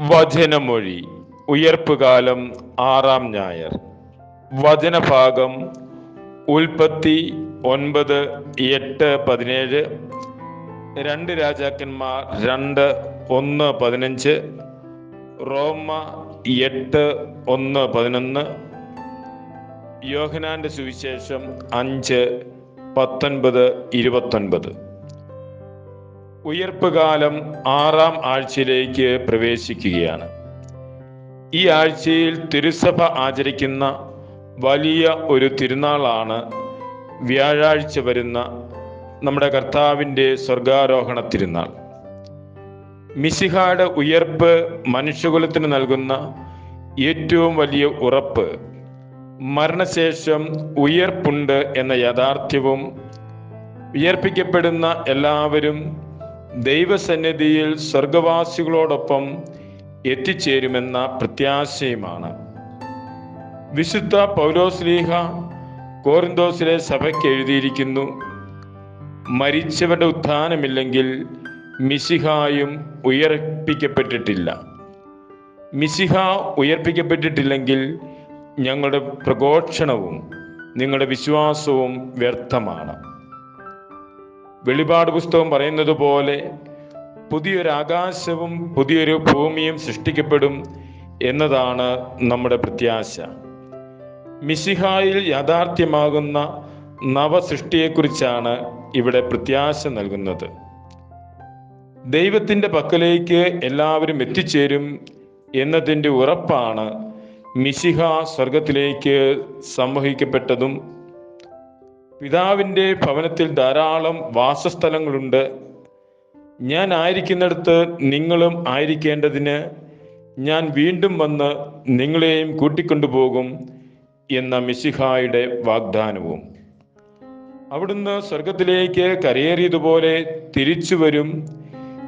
വചനമൊഴി. ഉയർപ്പുകാലം ആറാം ഞായർ. വചനഭാഗം ഉൽപ്പത്തി ഒൻപത് എട്ട് പതിനേഴ്. രണ്ട് രാജാക്കന്മാർ രണ്ട് ഒന്ന് പതിനഞ്ച്. റോമ എട്ട് ഒന്ന് പതിനൊന്ന്. യോഹനാന്റെ സുവിശേഷം അഞ്ച് പത്തൊൻപത് ഇരുപത്തൊൻപത്. ഉയർപ്പുകാലം ആറാം ആഴ്ചയിലേക്ക് പ്രവേശിക്കുകയാണ്. ഈ ആഴ്ചയിൽ തിരുസഭ ആചരിക്കുന്ന വലിയ ഒരു തിരുനാളാണ് വ്യാഴാഴ്ച വരുന്ന നമ്മുടെ കർത്താവിന്റെ സ്വർഗാരോഹണ തിരുനാൾ. മിസിഹായുടെ ഉയർപ്പ് മനുഷ്യകുലത്തിന് നൽകുന്ന ഏറ്റവും വലിയ ഉറപ്പ് മരണശേഷം ഉയർപ്പുണ്ട് എന്ന യാഥാർത്ഥ്യവും ഉയർപ്പിക്കപ്പെടുന്ന എല്ലാവരും ദൈവസന്നിധിയിൽ സ്വർഗവാസികളോടൊപ്പം എത്തിച്ചേരുമെന്ന പ്രത്യാശയുമാണ്. വിശുദ്ധ പൗലോസ്ലീഹ കോറിന്തോസിലെ സഭയ്ക്ക് എഴുതിയിരിക്കുന്നു മരിച്ചവരുടെ ഉത്ഥാനമില്ലെങ്കിൽ മിശിഹായും ഉയർപ്പിക്കപ്പെട്ടിട്ടില്ല. മിശിഹ ഉയർപ്പിക്കപ്പെട്ടിട്ടില്ലെങ്കിൽ ഞങ്ങളുടെ പ്രഘോഷണവും നിങ്ങളുടെ വിശ്വാസവും വ്യർത്ഥമാണ്. വെളിപാട് പുസ്തകം പറയുന്നത് പോലെ പുതിയൊരു ആകാശവും പുതിയൊരു ഭൂമിയും സൃഷ്ടിക്കപ്പെടും എന്നതാണ് നമ്മുടെ പ്രത്യാശ. മിശിഹായിൽ യാഥാർത്ഥ്യമാകുന്ന നവസൃഷ്ടിയെക്കുറിച്ചാണ് ഇവിടെ പ്രത്യാശ നൽകുന്നത്. ദൈവത്തിന്റെ പക്കലേക്ക് എല്ലാവരും എത്തിച്ചേരും എന്നതിന്റെ ഉറപ്പാണ് മിശിഹ സ്വർഗത്തിലേക്ക് സംവഹിക്കപ്പെട്ടതും പിതാവിന്റെ ഭവനത്തിൽ ധാരാളം വാസസ്ഥലങ്ങളുണ്ട്. ഞാൻ ആയിരിക്കുന്നിടത്ത് നിങ്ങളും ആയിരിക്കേണ്ടതിന് ഞാൻ വീണ്ടും വന്ന് നിങ്ങളെയും കൂട്ടിക്കൊണ്ടുപോകും എന്ന മിസിഹായുടെ വാഗ്ദാനവും. അവിടുന്ന് സ്വർഗത്തിലേക്ക് കരയേറിയതുപോലെ തിരിച്ചു വരും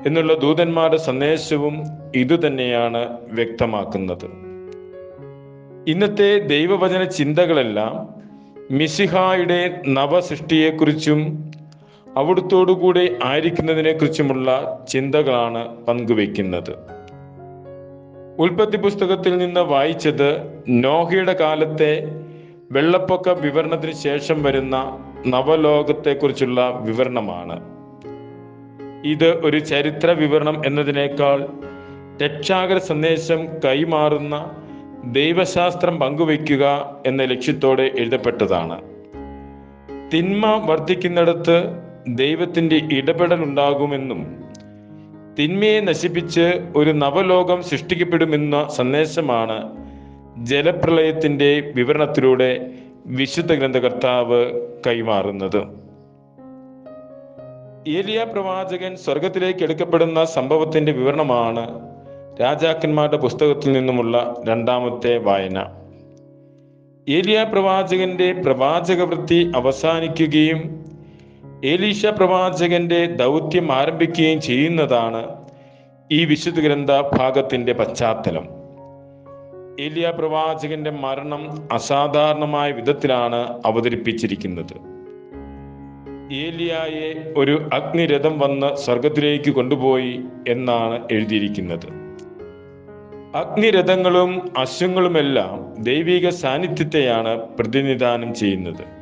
എന്നുള്ള ദൂതന്മാരുടെ സന്ദേശവും ഇതുതന്നെയാണ് വ്യക്തമാക്കുന്നത്. ഇന്നത്തെ ദൈവവചന ചിന്തകളെല്ലാം മിസിഹായുടെ നവസൃഷ്ടിയെക്കുറിച്ചും അവിടുത്തോടുകൂടെ ആയിരിക്കുന്നതിനെക്കുറിച്ചുമുള്ള ചിന്തകളാണ് പങ്കുവയ്ക്കുന്നത്. ഉൽപ്പത്തി പുസ്തകത്തിൽ നിന്ന് വായിച്ചത് നോഹയുടെ കാലത്തെ വെള്ളപ്പൊക്ക വിവരണത്തിന് ശേഷം വരുന്ന നവലോകത്തെക്കുറിച്ചുള്ള വിവരണമാണ്. ഇത് ഒരു ചരിത്ര വിവരണം എന്നതിനേക്കാൾ രക്ഷാകര സന്ദേശം കൈമാറുന്ന ദൈവശാസ്ത്രം പങ്കുവയ്ക്കുക എന്ന ലക്ഷ്യത്തോടെ എഴുതപ്പെട്ടതാണ്. തിന്മ വർദ്ധിക്കുന്നിടത്ത് ദൈവത്തിന്റെ ഇടപെടൽ ഉണ്ടാകുമെന്നും തിന്മയെ നശിപ്പിച്ച് ഒരു നവലോകം സൃഷ്ടിക്കപ്പെടുമെന്ന സന്ദേശമാണ് ജലപ്രളയത്തിന്റെ വിവരണത്തിലൂടെ വിശുദ്ധ ഗ്രന്ഥകർത്താവ് കൈമാറുന്നത്. ഏലിയ പ്രവാചകൻ സ്വർഗത്തിലേക്ക് എടുക്കപ്പെടുന്ന സംഭവത്തിന്റെ വിവരണമാണ് രാജാക്കന്മാരുടെ പുസ്തകത്തിൽ നിന്നുമുള്ള രണ്ടാമത്തെ വായന. ഏലിയ പ്രവാചകന്റെ പ്രവാചക വൃത്തി അവസാനിക്കുകയും ഏലീഷ പ്രവാചകന്റെ ദൗത്യം ആരംഭിക്കുകയും ചെയ്യുന്നതാണ് ഈ വിശുദ്ധ ഗ്രന്ഥ ഭാഗത്തിന്റെ പശ്ചാത്തലം. ഏലിയ പ്രവാചകന്റെ മരണം അസാധാരണമായ വിധത്തിലാണ് അവതരിപ്പിച്ചിരിക്കുന്നത്. ഏലിയായെ ഒരു അഗ്നിരഥം വന്ന് സ്വർഗത്തിലേക്ക് കൊണ്ടുപോയി എന്നാണ് എഴുതിയിരിക്കുന്നത്. അഗ്നിരഥങ്ങളും അശ്വങ്ങളുമെല്ലാം ദൈവിക സാന്നിധ്യത്തെയാണ് പ്രതിനിധാനം ചെയ്യുന്നത്.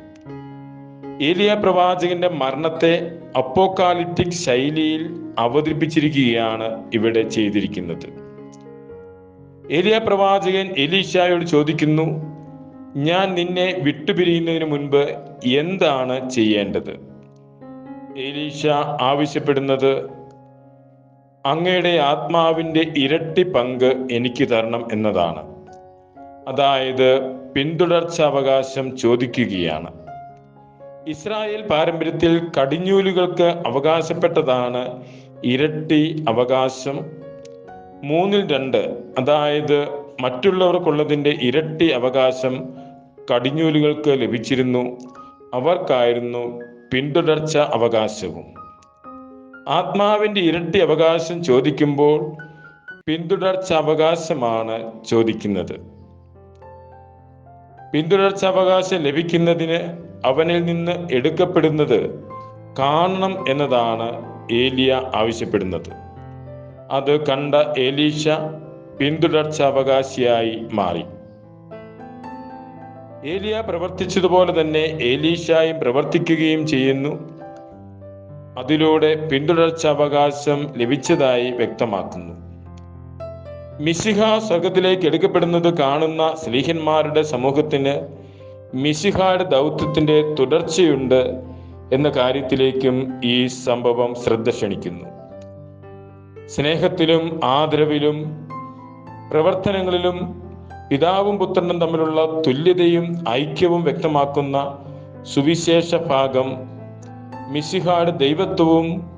ഏലിയ പ്രവാചകന്റെ മരണത്തെ അപ്പോക്കാലിപ്റ്റിക് ശൈലിയിൽ അവതരിപ്പിച്ചിരിക്കുകയാണ് ഇവിടെ ചെയ്തിരിക്കുന്നത്. ഏലിയ പ്രവാചകൻ എലീഷായോട് ചോദിക്കുന്നു ഞാൻ നിന്നെ വിട്ടുപിരിയുന്നതിന് മുൻപ് എന്താണ് ചെയ്യേണ്ടത്? എലീഷ ആവശ്യപ്പെടുന്നത് അങ്ങയുടെ ആത്മാവിന്റെ ഇരട്ടി പങ്ക് എനിക്ക് തരണം എന്നതാണ്. അതായത് പിന്തുടർച്ച അവകാശം ചോദിക്കുകയാണ്. ഇസ്രായേൽ പാരമ്പര്യത്തിൽ കടിഞ്ഞൂലുകൾക്ക് അവകാശപ്പെട്ടതാണ് ഇരട്ടി അവകാശം. മൂന്നിൽ രണ്ട് അതായത് മറ്റുള്ളവർക്കുള്ളതിന്റെ ഇരട്ടി അവകാശം കടിഞ്ഞൂലുകൾക്ക് ലഭിച്ചിരുന്നു. അവർക്കായിരുന്നു പിന്തുടർച്ച അവകാശവും. ആത്മാവിന്റെ ഇരട്ടി അവകാശം ചോദിക്കുമ്പോൾ പിന്തുടർച്ച അവകാശമാണ് ചോദിക്കുന്നത്. പിന്തുടർച്ച അവകാശം ലഭിക്കുന്നതിന് അവനിൽ നിന്ന് എടുക്കപ്പെടുന്നത് കാണണം എന്നതാണ് ഏലിയ ആവശ്യപ്പെടുന്നത്. അത് കണ്ട ഏലീഷ പിന്തുടർച്ച അവകാശിയായി മാറി. ഏലിയ പ്രവർത്തിച്ചതുപോലെ തന്നെ ഏലീഷായും പ്രവർത്തിക്കുകയും ചെയ്യുന്നു. അതിലൂടെ പിന്തുടർച്ചാവകാശം ലഭിച്ചതായി വ്യക്തമാക്കുന്നു. മിശിഹ സ്വർഗത്തിലേക്ക് എടുക്കപ്പെടുന്നത് കാണുന്ന സ്ലീഹന്മാരുടെ സമൂഹത്തിന് മിശിഹയുടെ ദൗത്യത്തിന്റെ തുടർച്ചയുണ്ട് എന്ന കാര്യത്തിലേക്കും ഈ സംഭവം ശ്രദ്ധ ക്ഷണിക്കുന്നു. സ്നേഹത്തിലും ആദരവിലും പ്രവർത്തനങ്ങളിലും പിതാവും പുത്രനും തമ്മിലുള്ള തുല്യതയും ഐക്യവും വ്യക്തമാക്കുന്ന സുവിശേഷ ഭാഗം മിശിഹാട് ദൈവത്വവും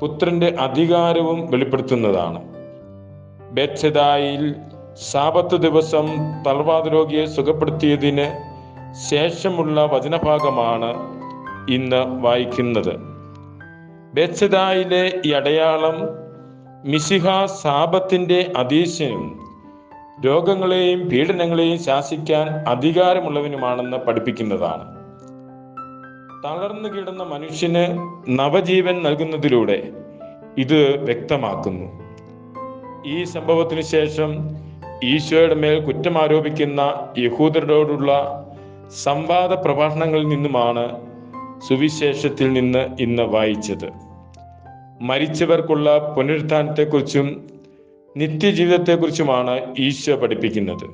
പുത്രന്റെ അധികാരവും വെളിപ്പെടുത്തുന്നതാണ്. ബെത്സദായിൽ സാപത്ത് ദിവസം തളർവാദ രോഗിയെ സുഖപ്പെടുത്തിയതിന് ശേഷമുള്ള വചനഭാഗമാണ് ഇന്ന് വായിക്കുന്നത്. ബെത്സദായിലെ ഈ അടയാളം മിശിഹ സാപത്തിന്റെ അതീശനും രോഗങ്ങളെയും പീഡനങ്ങളെയും ശാസിക്കാൻ അധികാരമുള്ളവനുമാണെന്ന് പഠിപ്പിക്കുന്നതാണ്. തളർന്നു കിടന്ന മനുഷ്യന് നവജീവൻ നൽകുന്നതിലൂടെ ഇത് വ്യക്തമാക്കുന്നു. ഈ സംഭവത്തിന് ശേഷം ഈശോയുടെ മേൽ കുറ്റം കുറ്റമാരോപിക്കുന്ന യഹൂദരോടുള്ള സംവാദ പ്രഭാഷണങ്ങളിൽ നിന്നുമാണ് സുവിശേഷത്തിൽ നിന്ന് ഇന്ന് വായിച്ചത്. മരിച്ചവർക്കുള്ള പുനരുത്ഥാനത്തെക്കുറിച്ചും നിത്യജീവിതത്തെക്കുറിച്ചുമാണ് ഈശോ പഠിപ്പിക്കുന്നത്.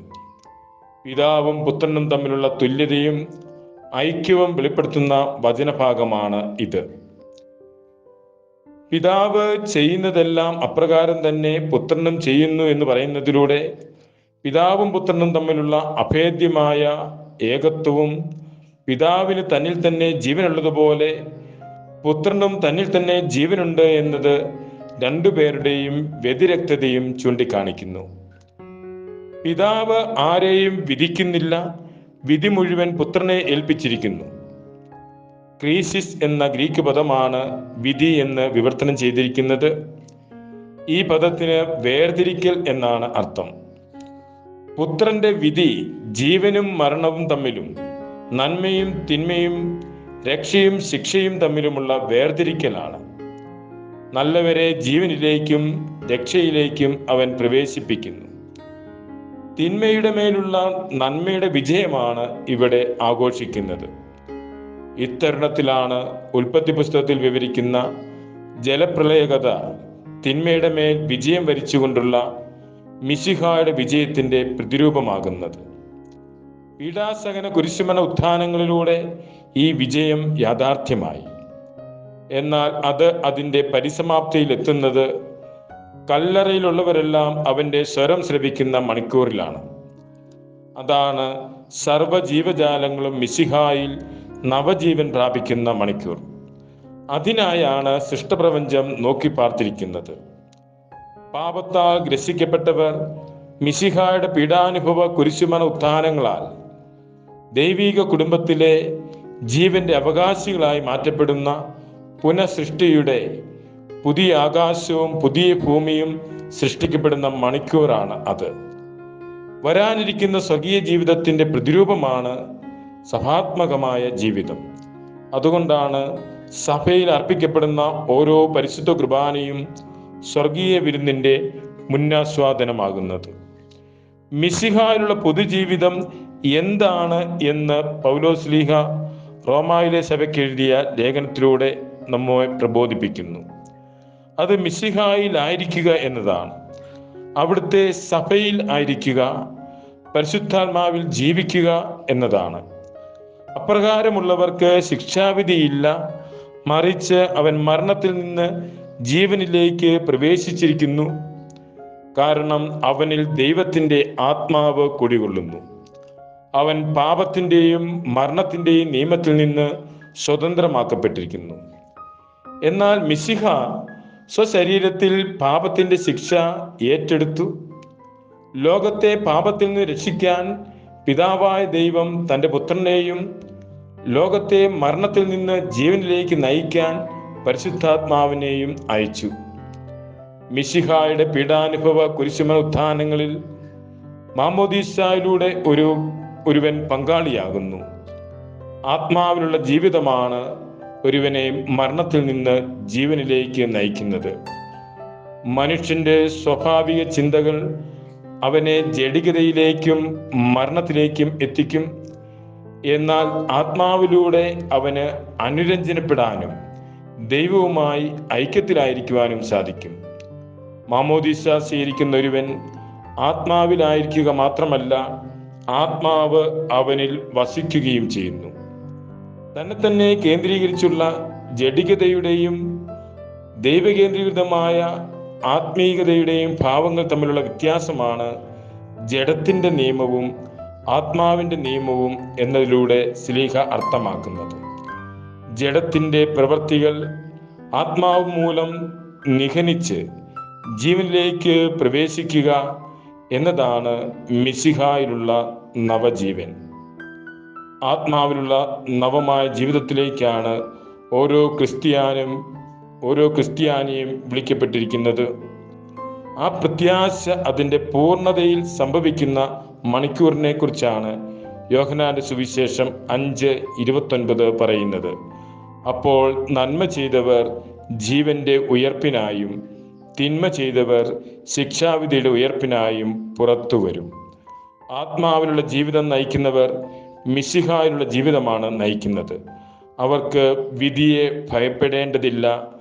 പിതാവും പുത്രനും തമ്മിലുള്ള തുല്യതയും ഐക്യവും വെളിപ്പെടുത്തുന്ന വചനഭാഗമാണ് ഇത്. പിതാവ് ചെയ്യുന്നതെല്ലാം അപ്രകാരം തന്നെ പുത്രനും ചെയ്യുന്നു എന്ന് പറയുന്നതിലൂടെ പിതാവും പുത്രനും തമ്മിലുള്ള അഭേദ്യമായ ഏകത്വവും പിതാവിന് തന്നിൽ തന്നെ ജീവനുള്ളതുപോലെ പുത്രനും തന്നിൽ തന്നെ ജീവനുണ്ട് എന്നത് രണ്ടുപേരുടെയും വ്യതിരക്തതയും ചൂണ്ടിക്കാണിക്കുന്നു. പിതാവ് ആരെയും വിധിക്കുന്നില്ല വിധി മുഴുവൻ പുത്രനെ ഏൽപ്പിച്ചിരിക്കുന്നു. ക്രീസിസ് എന്ന ഗ്രീക്ക് പദമാണ് വിധി എന്ന് വിവർത്തനം ചെയ്തിരിക്കുന്നത്. ഈ പദത്തിന് വേർതിരിക്കൽ എന്നാണ് അർത്ഥം. പുത്രന്റെ വിധി ജീവനും മരണവും തമ്മിലും നന്മയും തിന്മയും രക്ഷയും ശിക്ഷയും തമ്മിലുമുള്ള വേർതിരിക്കലാണ്. നല്ലവരെ ജീവനിലേക്കും രക്ഷയിലേക്കും അവൻ പ്രവേശിപ്പിക്കുന്നു. തിന്മയുടെ മേലുള്ള നന്മയുടെ വിജയമാണ് ഇവിടെ ആഘോഷിക്കുന്നത്. ഇത്തരുണത്തിലാണ് ഉൽപ്പത്തി പുസ്തകത്തിൽ വിവരിക്കുന്ന ജലപ്രളയകഥ തിന്മയുടെ മേൽ വിജയം വരിച്ചുകൊണ്ടുള്ള മിശിഹായുടെ വിജയത്തിന്റെ പ്രതിരൂപമാകുന്നത്. പീഡാസകന കുരിശുമന ഉത്ഥാനങ്ങളിലൂടെ ഈ വിജയം യാഥാർത്ഥ്യമായി. എന്നാൽ അത് അതിന്റെ പരിസമാപ്തിയിൽ എത്തുന്നത് കല്ലറയിലുള്ളവരെല്ലാം അവന്റെ സ്വരം ശ്രവിക്കുന്ന മണിക്കൂറിലാണ്. അതാണ് സർവജീവജാലങ്ങളും മിശിഹായിൽ നവജീവൻ പ്രാപിക്കുന്ന മണിക്കൂർ. അതിനായാണ് സൃഷ്ടപ്രപഞ്ചം നോക്കി പാർത്തിരിക്കുന്നത്. പാപത്താൽ ഗ്രസിക്കപ്പെട്ടവർ മിശിഹായുടെ പീഡാനുഭവ കുരിശുമന ഉത്ഥാനങ്ങളാൽ ദൈവീക കുടുംബത്തിലെ ജീവന്റെ അവകാശികളായി മാറ്റപ്പെടുന്ന പുനഃസൃഷ്ടിയുടെ പുതിയ ആകാശവും പുതിയ ഭൂമിയും സൃഷ്ടിക്കപ്പെടുന്ന മണിക്കൂറാണ് അത്. വരാനിരിക്കുന്ന സ്വകീയ ജീവിതത്തിന്റെ പ്രതിരൂപമാണ് സഭാത്മകമായ ജീവിതം. അതുകൊണ്ടാണ് സഭയിൽ അർപ്പിക്കപ്പെടുന്ന ഓരോ പരിശുദ്ധ കുർബാനയും സ്വർഗീയ വിരുന്നിന്റെ മുന്നാസ്വാദനമാകുന്നത്. മിസിഹായിലുള്ള പൊതുജീവിതം എന്താണ് എന്ന് പൗലോസ്ലീഹ റോമായിലെ സഭയ്ക്ക് എഴുതിയ ലേഖനത്തിലൂടെ നമ്മെ പ്രബോധിപ്പിക്കുന്നു. അത് മിസിഹായിലായിരിക്കുക എന്നതാണ്. അവിടുത്തെ സഭയിൽ ആയിരിക്കുക പരിശുദ്ധാത്മാവിൽ ജീവിക്കുക എന്നതാണ്. അപ്രകാരമുള്ളവർക്ക് ശിക്ഷാവിധിയില്ല. മറിച്ച് അവൻ മരണത്തിൽ നിന്ന് ജീവനിലേക്ക് പ്രവേശിച്ചിരിക്കുന്നു. കാരണം അവനിൽ ദൈവത്തിന്റെ ആത്മാവ് കുടികൊള്ളുന്നു. അവൻ പാപത്തിന്റെയും മരണത്തിന്റെയും നിയമത്തിൽ നിന്ന് സ്വതന്ത്രമാക്കപ്പെട്ടിരിക്കുന്നു. എന്നാൽ മിശിഹ സ്വശരീരത്തിൽ പാപത്തിന്റെ ശിക്ഷ ഏറ്റെടുത്തു. ലോകത്തെ പാപത്തിൽ നിന്ന് രക്ഷിക്കാൻ പിതാവായ ദൈവം തന്റെ പുത്രനെയും ലോകത്തെ മരണത്തിൽ നിന്ന് ജീവനിലേക്ക് നയിക്കാൻ പരിശുദ്ധാത്മാവിനെയും അയച്ചു. മിശിഹായുടെ പീഡാനുഭവ കുരിശുമ ഉത്ഥാനങ്ങളിൽ മാമോദീസായിലൂടെ ഒരു ഒരുവൻ പങ്കാളിയാകുന്നു. ആത്മാവിലുള്ള ജീവിതമാണ് ഒരുവനെ മരണത്തിൽ നിന്ന് ജീവനിലേക്ക് നയിക്കുന്നത്. മനുഷ്യന്റെ സ്വാഭാവിക ചിന്തകൾ അവനെ ജഡികതയിലേക്കും മരണത്തിലേക്കും എത്തിക്കും. എന്നാൽ ആത്മാവിലൂടെ അവന് അനുരഞ്ജനപ്പെടാനും ദൈവവുമായി ഐക്യത്തിലായിരിക്കുവാനും സാധിക്കും. മാമോദിസ സ്വീകരിക്കുന്ന ഒരുവൻ ആത്മാവിലായിരിക്കുക മാത്രമല്ല ആത്മാവ് അവനിൽ വസിക്കുകയും ചെയ്യുന്നു. തന്നെ തന്നെ കേന്ദ്രീകരിച്ചുള്ള ജഡികതയുടെയും ദൈവകേന്ദ്രീകൃതമായ ആത്മീയതയുടെയും ഭാവങ്ങൾ തമ്മിലുള്ള വ്യത്യാസമാണ് ജഡത്തിന്റെ നിയമവും ആത്മാവിന്റെ നിയമവും എന്നതിലൂടെ സ്ലീഹ അർത്ഥമാക്കുന്നത്. ജഡത്തിന്റെ പ്രവൃത്തികൾ ആത്മാവ് മൂലം നിഹനിച്ച് ജീവനിലേക്ക് പ്രവേശിക്കുക എന്നതാണ് മിശിഹായിലുള്ള നവജീവൻ. ആത്മാവിലുള്ള നവമായ ജീവിതത്തിലേക്കാണ് ഓരോ ക്രിസ്ത്യാനും ഓരോ ക്രിസ്ത്യാനിയും വിളിക്കപ്പെട്ടിരിക്കുന്നത്. ആ പ്രത്യാശ അതിന്റെ പൂർണതയിൽ സംഭവിക്കുന്ന മണിക്കൂറിനെ കുറിച്ചാണ് യോഹനാന്റെ സുവിശേഷം അഞ്ച് ഇരുപത്തൊൻപത് പറയുന്നത്. അപ്പോൾ നന്മ ചെയ്തവർ ജീവന്റെ ഉയർപ്പിനായും തിന്മ ചെയ്തവർ ശിക്ഷാവിധിയുടെ ഉയർപ്പിനായും പുറത്തു വരും ആത്മാവിലുള്ള ജീവിതം നയിക്കുന്നവർ മിശിഹായിലുള്ള ജീവിതമാണ് നയിക്കുന്നത്. അവർക്ക് വിധിയെ ഭയപ്പെടേണ്ടതില്ല.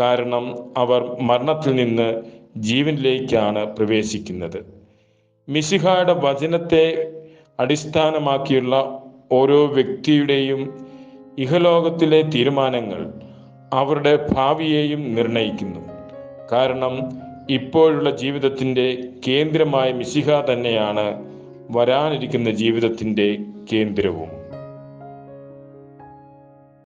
കാരണം അവർ മരണത്തിൽ നിന്ന് ജീവനിലേക്കാണ് പ്രവേശിക്കുന്നത്. മിശിഹായുടെ വചനത്തെ അടിസ്ഥാനമാക്കിയുള്ള ഓരോ വ്യക്തിയുടെയും ഇഹലോകത്തിലെ തീരുമാനങ്ങൾ അവരുടെ ഭാവിയെയും നിർണയിക്കുന്നു. കാരണം ഇപ്പോഴുള്ള ജീവിതത്തിന്റെ കേന്ദ്രമായ മിശിഹ തന്നെയാണ് വരാനിരിക്കുന്ന ജീവിതത്തിന്റെ കേന്ദ്രവും.